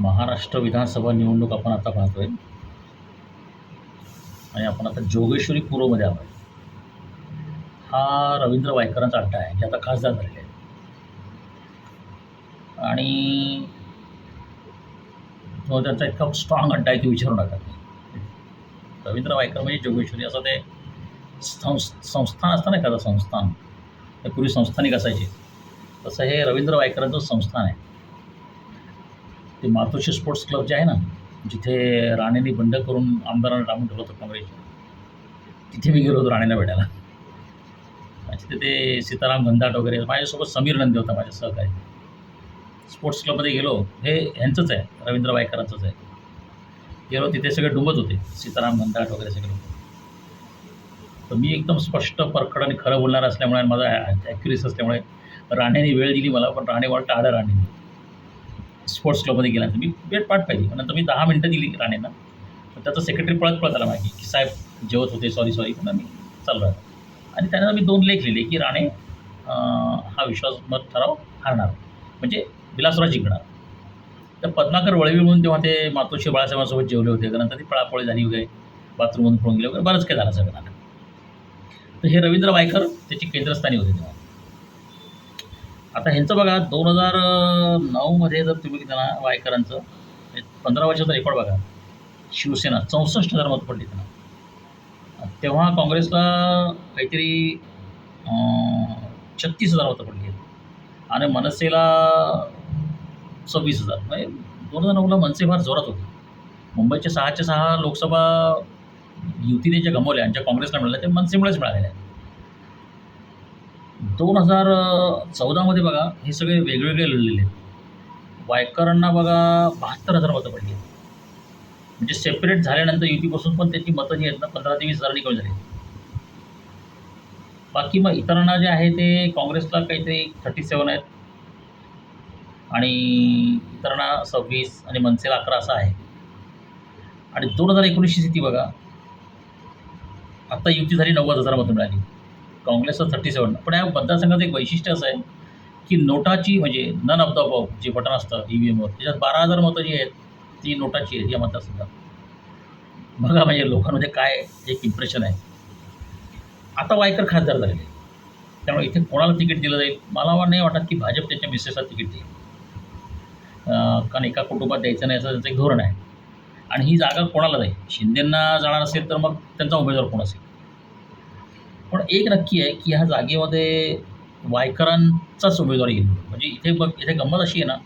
महाराष्ट्र विधानसभा निवडणूक आपण आता पाहतोय. आणि आपण आता जोगेश्वरी पूर्वमध्ये आलो आहे हा रवींद्र वायकरांचा अड्डा आहे जे आता खासदार झालेले आहेत. आणि तो त्यांचा इतका स्ट्रॉंग अड्डा आहे की विचारू नका रवींद्र वायकर म्हणजे जोगेश्वरी असं ते संस संस्थान असतं ना एखादं संस्थान. ते पूर्वी संस्थानिक असायचे. तसं हे रवींद्र वायकरांचं संस्थान आहे. ते मातोश्री स्पोर्ट्स क्लब जे आहे ना जिथे राणेंनी बंड करून आमदारांना टाकून ठेवलं होतं काँग्रेस तिथे मी गेलो होतो राणेंना भेटायला. तिथे ते सीताराम गंधाट वगैरे माझ्यासोबत समीर नंदे होता माझ्या सहकारी. स्पोर्ट्स क्लबमध्ये गेलो. हे ह्यांचंच आहे रवींद्र वायकरांचंच आहे. गेलो तिथे सगळे डुंबत होते सीताराम गंधाट वगैरे सगळे. तर मी एकदम स्पष्ट परखड आणि खरं बोलणार असल्यामुळे माझा ॲक्युरेस असल्यामुळे राणेने वेळ दिली मला पण राणे मला टाळलं राणेने. स्पोर्ट्स क्लबमध्ये गेल्यानंतर मी वेट पाठ पाहिली. नंतर मी दहा मिनटं दिली राणेंना. पण त्याचा सेक्रेटरी पळत पळत आला मागे की साहेब जेवत होते. सॉरी सॉरी पण मी चाललो आहे आणि त्यानंतर मी दोन लेख लिहिले की राणे हा विश्वासमत ठराव हारणार. म्हणजे विलासराव जिंकणार. तर पद्माकर वळवी म्हणून तेव्हा ते मातोश्री बाळासाहेबांसोबत जेवले होते. नंतर ती पळापळी झाली वगैरे. बाथरूममधून पळून गेले वगैरे. बरंच काय झालं सगळं नाटक तर हे रवींद्र वायकर त्याची केंद्रस्थानी होते तेव्हा. आता ह्यांचं बघा दोन हजार नऊमध्ये जर तुम्ही त्यांना वायकरांचं पंधरा वर्षाचा रेकॉर्ड बघा. शिवसेना चौसष्ट हजार मत पडली त्यांना. तेव्हा काँग्रेसला काहीतरी छत्तीस हजार मतं पडली. आहेत आणि मनसेला सव्वीस हजार. म्हणजे दोन हजार नऊला मनसे फार जोरात होते. मुंबईच्या सहाच्या सहा लोकसभा युतीने ज्या गमवल्या आणि ज्या काँग्रेसला मिळाल्या ते मनसेमुळेच मिळालेल्या आहेत. दोन हजार चौदामध्ये बघा हे सगळे वेगवेगळे लढलेले आहेत. वायकरांना बघा बहात्तर हजार मतं पडली म्हणजे सेपरेट झाल्यानंतर युतीपासून पण त्याची मतं जी आहेत ना पंधरा ते वीस हजारांनी कमी झाली बाकी मग इतरांना जे आहे ते काँग्रेसला काहीतरी थर्टी सेवन आहेत. आणि इतरांना सव्वीस आणि मनसेला अकरा असं आहे. आणि दोन हजार एकोणीसची स्थिती बघा आत्ता युती झाली नव्वद हजार मतं मिळाली. काँग्रेसचं थर्टी सेवन पण या मतदारसंघाचं एक वैशिष्ट्य असं आहे की नोटाची म्हणजे नन ऑफ द अबव जे बटन असतं ई व्ही एमवर त्याच्यात बारा हजार मतं जी आहेत ती नोटाची आहेत या मतदारसंघात. बघा म्हणजे लोकांमध्ये काय एक इम्प्रेशन आहे. आता वायकर खासदार झालेले त्यामुळे इथे कोणाला तिकीट दिलं जाईल? मला नाही वाटत की भाजप त्याच्या मिसेसला तिकीट देईल. कारण एका कुटुंबात द्यायचं नाही असं त्यांचं एक धोरण आहे. आणि ही जागा कोणाला जाईल? शिंदेंना जाणार असेल तर मग त्यांचा उमेदवार कोण असेल? पण एक नक्की आहे की ह्या जागेमध्ये वायकरांचाच उमेदवार येईल. म्हणजे इथे बघ इथे गंमत अशी आहे ना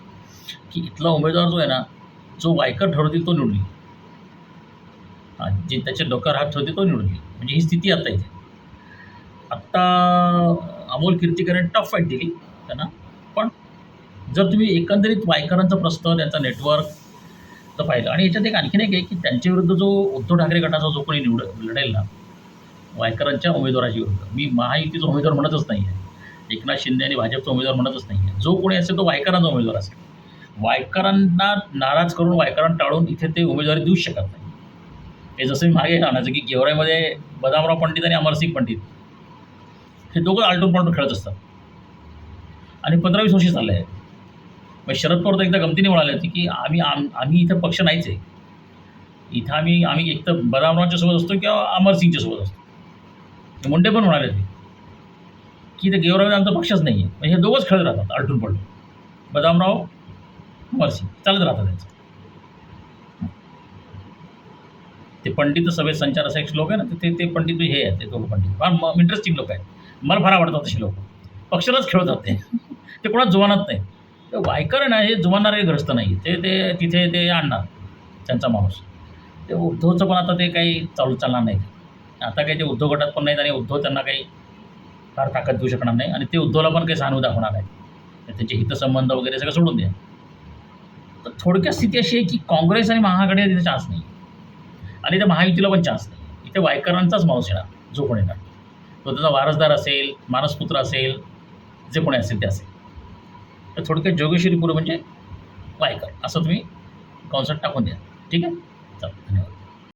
की इथला उमेदवार जो आहे ना जो वायकर ठरवतील तो निवडली हां जे त्याचे डोक्यावर हात ठेवते तो निवडून म्हणजे ही स्थिती आता इथे. आत्ता अमोल कीर्तीकरांनी टफ फाईट दिली त्यांना. पण जर तुम्ही एकंदरीत वायकरांचा प्रस्ताव त्यांचा नेटवर्क तर पाहिलं आणि याच्यात एक आणखीन एक आहे की त्यांच्या विरुद्ध जो उद्धव ठाकरे गटाचा जो कोणी निवड लढेल ना वायकरांच्या उमेदवाराची विरुद्ध मी महायुतीचा उमेदवार म्हणतच नाही आहे एकनाथ शिंदे आणि भाजपचा उमेदवार म्हणतच नाही आहे जो कोणी असेल तो वायकरांचा उमेदवार असेल. वायकरांना नाराज करून वायकरांना टाळून इथे ते उमेदवारी देऊच शकत नाही. हे जसं मी मागे म्हणायचं की गेवराईमध्ये बदामराव पंडित आणि अमरसिंग पंडित हे दोघं आलटून पलटून खेळत असतात. आणि पंधरावीस वर्षी चाललं आहे मग शरद पवार तर एकदा गमतीने म्हणाले होते की आम्ही आम आम्ही इथं पक्ष नाहीच आहे. इथं आम्ही आम्ही एक तर बदामरावच्या सोबत असतो किंवा अमरसिंगच्या सोबत असतो. मुंडे पण होणार आहेत. की ते गेवराव आमचा पक्षच नाही आहे म्हणजे हे दोघंच खेळत राहतात आलटून पलटून. बदामराव अमरसिंग चालत राहतात त्यांचं. ते पंडित सभेत संचार असा एक श्लोक आहे ना ते ते पंडित हे आहेत ते दोघं पंडित. फार इंटरेस्टिंग लोक आहेत. मला फार आवडतात तसे लोक. पक्षालाच खेळतात ते ते कोणाच जुवानात नाही. ते वायकर आहे ना हे जुमानणारे ग्रस्त नाही ते ते तिथे ते आणणार त्यांचा माणूस. ते उद्धवचं पण आता ते काही चालू चालणार नाही. आता काही ते उद्धव गटात पण नाहीत आणि उद्धव त्यांना काही फार ताकद देऊ शकणार नाही. आणि ते उद्धवला पण काही सहानुभूती दाखवणार नाही. त्याचे हितसंबंध वगैरे सगळं सोडून द्या. तर थोडक्यात स्थिती अशी आहे की काँग्रेस आणि महाआघाडीला तिथे चान्स नाही. आणि त्या महायुतीला पण चान्स नाही. इथे वायकरांचाच माणूस येणार जो कोण येणार. तो त्याचा वारसदार असेल मानसपुत्र असेल जे कोणी असेल ते असेल. तर थोडक्यात जोगेश्वरीपुर म्हणजे वायकर. असं तुम्ही कॉन्सेप्ट टाकून द्या. ठीक आहे? चालेल धन्यवाद.